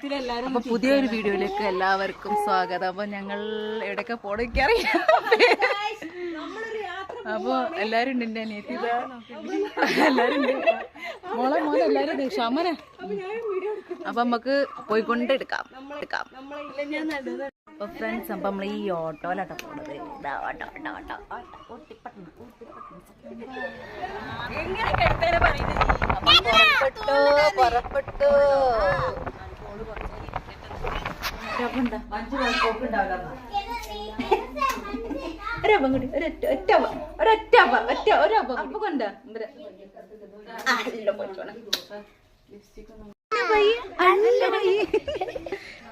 അപ്പൊ പുതിയൊരു വീഡിയോയിലേക്ക് എല്ലാവർക്കും സ്വാഗതം. അപ്പൊ ഞങ്ങൾ എവിടെയൊക്കെ പോണൊക്കെ അറിയാം അപ്പൊ എല്ലാരും ഉണ്ട് എന്റെ അനിയത്തി. എല്ലാരും മോളെ മോനെ എല്ലാരും ക്ഷമന അപ്പൊ നമുക്ക് പോയിക്കൊണ്ട് എടുക്കാം. എടുക്കാം. അപ്പൊ ഫ്രണ്ട്സ് അപ്പൊ നമ്മൾ ഈ ഓട്ടോയിലാട്ടോ പോണത്. ഇതാ ഓട്ടോ ഓട്ടോ. ഓട്ടോ ഓട്ടോ ഊട്ടിപ്പട്ടണം, ഊട്ടിപ്പട്ടണം. എങ്ങനെ കെടുത്തേനെ പറയുന്നത്? അപ്പൊ പുറപ്പെട്ടു പുറപ്പെട്ടു. ഒരപ്പം കൂടി ഒരൊറ്റ ഒറ്റ. ഒരൊറ്റ അപ്പം. ഒറ്റ ഒരപ്പം അപ്പം കൊണ്ട?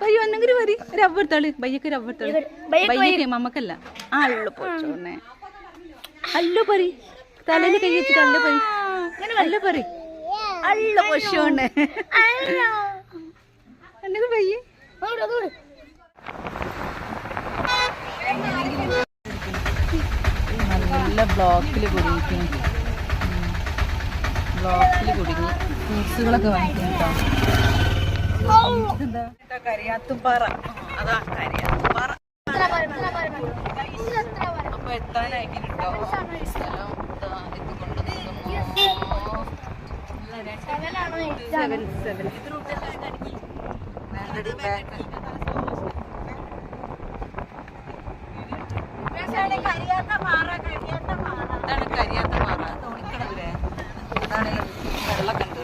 പയ്യ. ഒന്നെങ്കിലും എടുത്താൾ. ബയ്യക്ക് റബ്ബർ എടുത്താൾ. ബയ്യക്ക് മമ്മക്കല്ല. ആ അള്ളു പോച്ചോന്നെ അല്ലു പറി തലയിൽ കൈ വെച്ചിട്ട് അല്ല പറി അല്ല പറി അല്ല പൊശോന്നെ എന്നത് പയ്യ. നല്ല ബ്ലോക്കിൽ കുടുങ്ങിക്കുന്നു ബ്ലോക്കിൽ കുടുങ്ങി ഫ്രൂട്ട്സുകളൊക്കെ വാങ്ങിക്കുന്നു കേട്ടോ കരിയാത്തുംപാറ. അതാ കരിയാത്തുംപാറ. അപ്പൊ എത്താനായിട്ടോ സ്ഥലം ഇതാ ഇതാണ് കരിയാത്ത പാറ അതാണ് വെള്ളക്കണ്ട്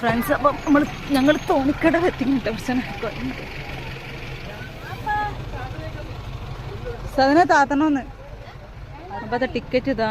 ഫ്രണ്ട്സ് അപ്പം നമ്മൾ ഞങ്ങൾ തോണിക്കട എത്തിക്കുന്നുണ്ട് പക്ഷേ സദന താത്തണോന്ന്. അപ്പൊ അത് ടിക്കറ്റ് ഇതാ.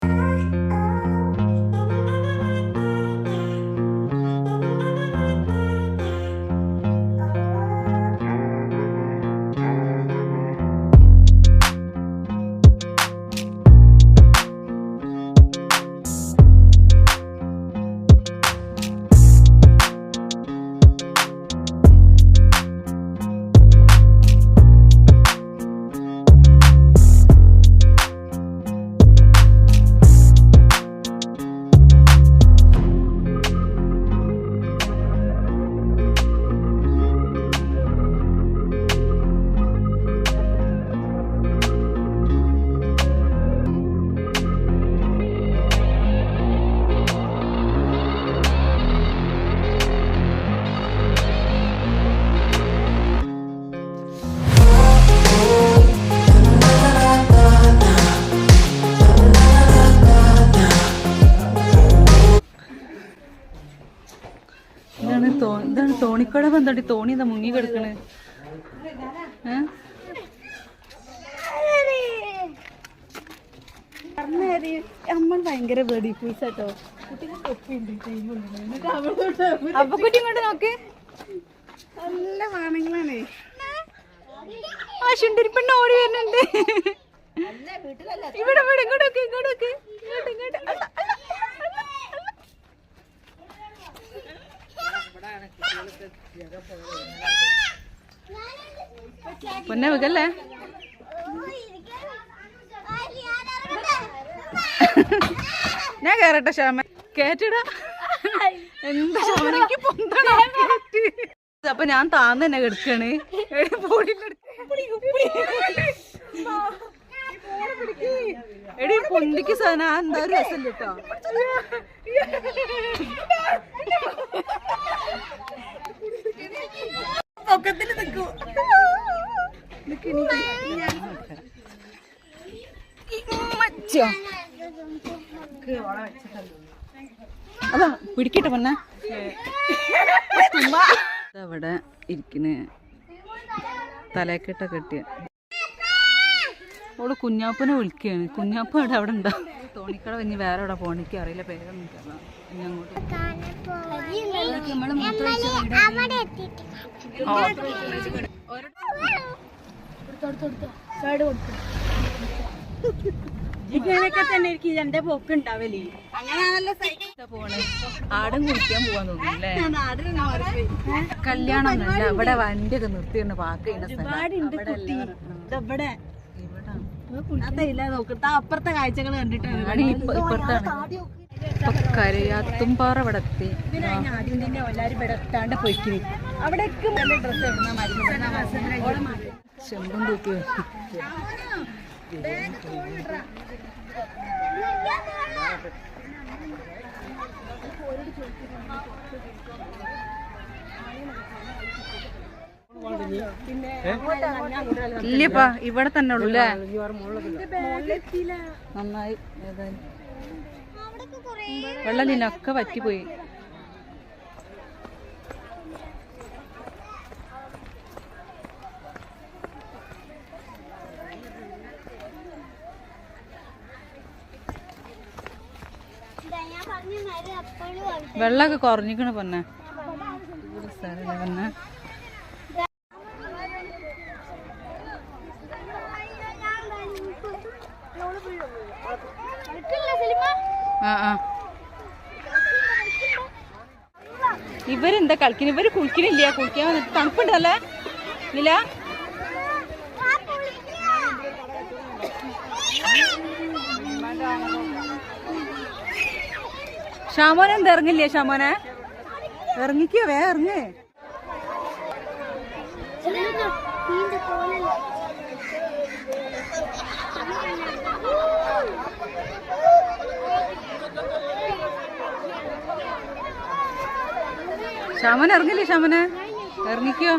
വന്നടി എന്താടി തോണി എന്താ മുങ്ങി കിടക്കണ്? അമ്മ ഭയങ്കര വെടി പൂസാട്ടോ അപ്പൊ കുട്ടി ഇങ്ങോട്ട് നോക്ക്. നല്ല വാണങ്ങളാണ് ആ ശുണ്ടരി പെണ്ണ് ഓടി വരുന്നുണ്ട്. ഇവിടെ ഇവിടെ ഇങ്ങോട്ടൊക്കെ നോക്ക് ഇങ്ങോട്ട് നോക്ക്. ഇങ്ങോട്ട് ഇങ്ങോട്ട് അല്ല, അല്ല, അല്ല, അല്ല. പൊന്നെ വെക്കല്ലേ ഞാൻ കേറട്ടെ ശ്യാമ കേട്ടിടാ എന്താ എനിക്ക് പൊന്തണ അപ്പൊ ഞാൻ താന്ന് തന്നെ കിടക്കാണ്. എടി പൊന്തിക്ക് സാധനം. എന്താ ഒരു രസം കേട്ടോ പൊക്കത്തിൽ നിൽക്കൂ അതാ പിടിക്കട്ടെ പൊന്ന. അവിടെ ഇരിക്കണ്. തലേക്കെട്ട കെട്ടിയ. ഓൾ കുഞ്ഞാപ്പനെ വിളിക്കുകയാണ് കുഞ്ഞാപ്പ അവിടെ അവിടെ ഉണ്ടാ? തോണിക്കട ഇനി വേറെ എവിടെ പോണിക്ക് അറിയില്ല പേരൊന്നും. ഇനി അങ്ങോട്ട്. ഇങ്ങനെയൊക്കെ തന്നെ എനിക്ക് എന്റെ പോക്ക് ഉണ്ടാവല്ലേ അങ്ങനെയാണല്ലോ സൈക്കിൾ പോണേ ആടും കുളിക്കാൻ പോവാൻ തോന്നുന്നു അല്ലേ നാടിന് മാറിപ്പോയി കല്യാണം ഇവിടെ വണ്ടിയൊക്കെ കുട്ടി ഇതവിടെ. ഇവിടെ അപ്പുറത്തെ കാഴ്ചകൾ കണ്ടിട്ടാണ് കരയാത്തുംപാറ ഇവിടെ എത്തി ആദ്യം തന്നെ എല്ലാരും ഇവിടെ എത്താണ്ട് പോയിക്കിനി. അവിടേക്ക് ഡ്രസ്സ് ഇടുന്ന മരുന്ന് ചെമ്പും തൂക്കി വെച്ചു ഇല്ലപ്പാ ഇവിടെ തന്നെ ഉള്ളു നന്നായി. ഏതായാലും വെള്ളലിനൊക്കെ പറ്റിപ്പോയി വെള്ളമൊക്കെ കുറഞ്ഞിക്കണ പൊന്നെ സ്ഥലമില്ല പൊന്നെ ആ ആ ഇവരെന്താ കളിക്കുന്നത് ഇവർ കുളിക്കണില്ല. കുളിക്കാൻ വന്നിട്ട് തണുപ്പുണ്ടല്ലേ ഇല്ല ഷാമോനെ എന്താ ഇറങ്ങില്ലേ? ഷാമോനെ? ഇറങ്ങിക്കോ വേ ഇറങ്ങ്. ഷാമോൻ ഇറങ്ങില്ലേ ശമന ഇറങ്ങിക്കോ.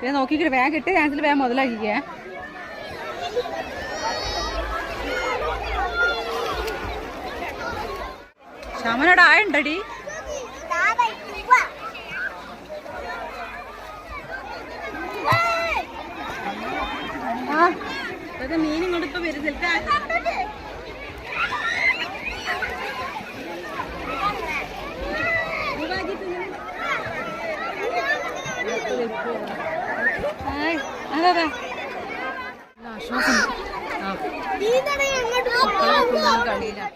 ഇത് നോക്കിക്കോ വേഗം കിട്ടിയ ചാൻസിൽ വേഗം മുതലാക്കിക്കേ. ഷാമനോട് ആയുണ്ടടി. മീൻ ഇങ്ങോട്ട് ഇപ്പൊ വരുന്നില്ല അതെ ആശ്വാസം കളിയിലാണ്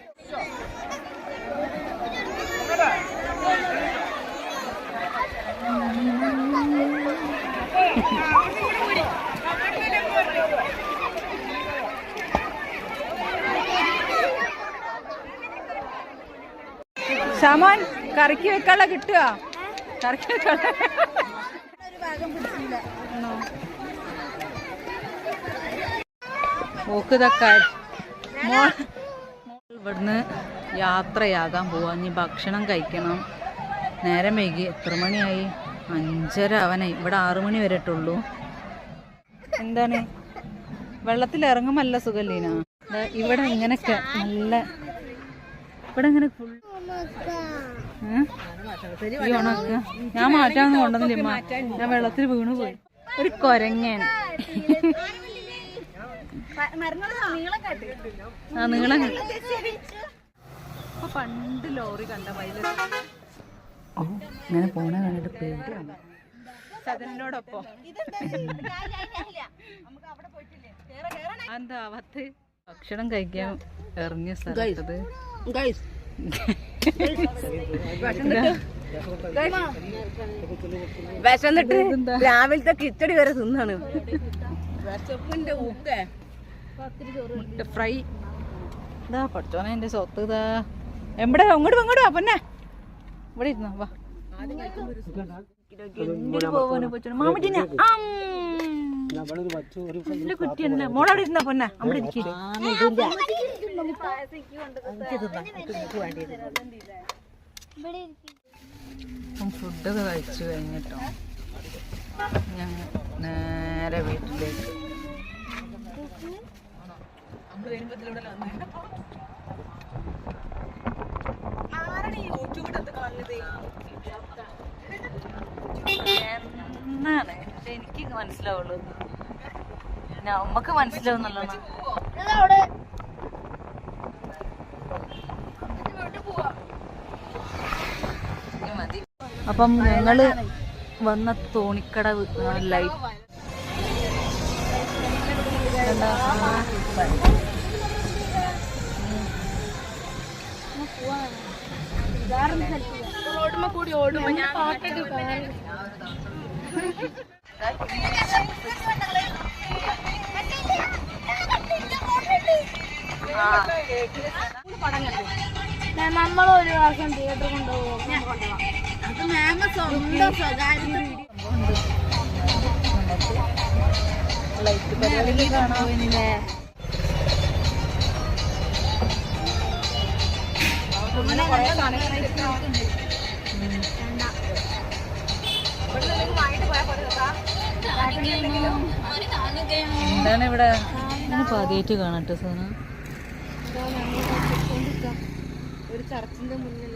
ഷാമോൻ കറിക്ക് വെക്കാനുള്ള കിട്ടുക കറിക്ക് വെക്കാനുള്ള ആണോ? ഇവിടുന്ന് യാത്രയാകാൻ പോവാ. ഇനി ഭക്ഷണം കഴിക്കണം. നേരം വൈകി. എത്ര മണിയായി? അഞ്ചര അവനെ. ഇവിടെ ആറു മണി വരെട്ടുള്ളൂ എന്താണ്? വെള്ളത്തിൽ ഇറങ്ങുമ്പോൾ അല്ല സുഖല്ലീന ഇവിടെ ഇങ്ങനൊക്കെ നല്ല ഇവിടെ ഇങ്ങനെ ഫുൾ ഞാൻ മാറ്റാന്ന് കൊണ്ടുവന്നില്ല ഞാൻ വെള്ളത്തിൽ വീണു പോയി. ഒരു കൊരങ്ങൻ ആ നീളം പണ്ട് ലോറി കണ്ട മയിൽ. ഓ ഇങ്ങനെ പോണ കണ്ടിട്ട് പേടിയാണ്. സദനോടൊപ്പം. എന്താ അവത്ത് ഭക്ഷണം കഴിക്കാൻ ഇറങ്ങിയ സ്ഥലത്തത്? വിശന്നിട്ട്? രാവിലത്തെ കിച്ചടി വരെ തിന്നാണ്. വിശപ്പിന്റെ ഊക്ക മുട്ട ഫ്രൈ. ഇതാ പഠിച്ചോനെ എന്റെ സ്വത്ത് ഇതാ എവിടെ അങ്ങോട്ട് വാ, അങ്ങോട്ട് വാ പൊന്നെ. ഇവിടെ ഇരുന്നോ വാ. നല്ല മോളവിടെ ഇരുന്ന പൊന്നെ? അവിടെ ഇരിക്കും. ഫുഡൊക്കെ കഴിച്ചു കഴിഞ്ഞിട്ടോ. ഞങ്ങൾ നേരെ വീട്ടിലേക്ക് എന്നാണ്? പക്ഷെ എനിക്ക് മനസ്സിലാവുള്ളൂ. നമ്മക്ക് മനസ്സിലാവുന്നല്ലോ മതി. അപ്പം ഞങ്ങൾ വന്ന തോണിക്കടവ് ലൈറ്റ് റോഡുമ്പോ കൂടി ഓടുമ്പോ ഞാൻ നമ്മൾ ഒരു പ്രാവശ്യം തിയേറ്റർ കൊണ്ടുപോകും അത് മാമ സ്വന്തം സ്വകാര്യ ലൈറ്റ് എന്താണ് ഇവിടെ? ഇന്നിപ്പോ ആദ്യമായിട്ട് കാണട്ടെ സോന ഒരു ചർച്ചിന്റെ മുന്നിൽ